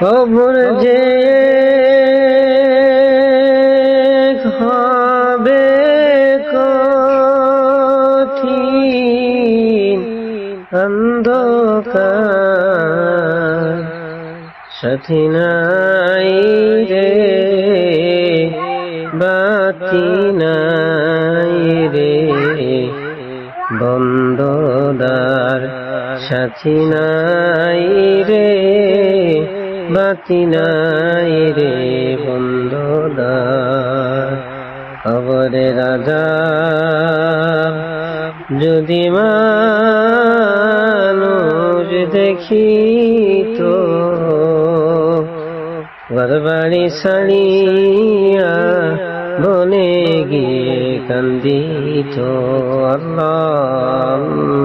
কবর যে হবে কঠিন অন্ধকার। সাথী নাই রে বাতি নাই রে। বন্দদার সাথী নাই রে। বাতি নাই রে বন্দদার খবরে রাজা, যদি মানুষ দেখি তো, ঘরবাড়ি সারিয়া বনে গিয়ে আল্লাহ আল্লাহ।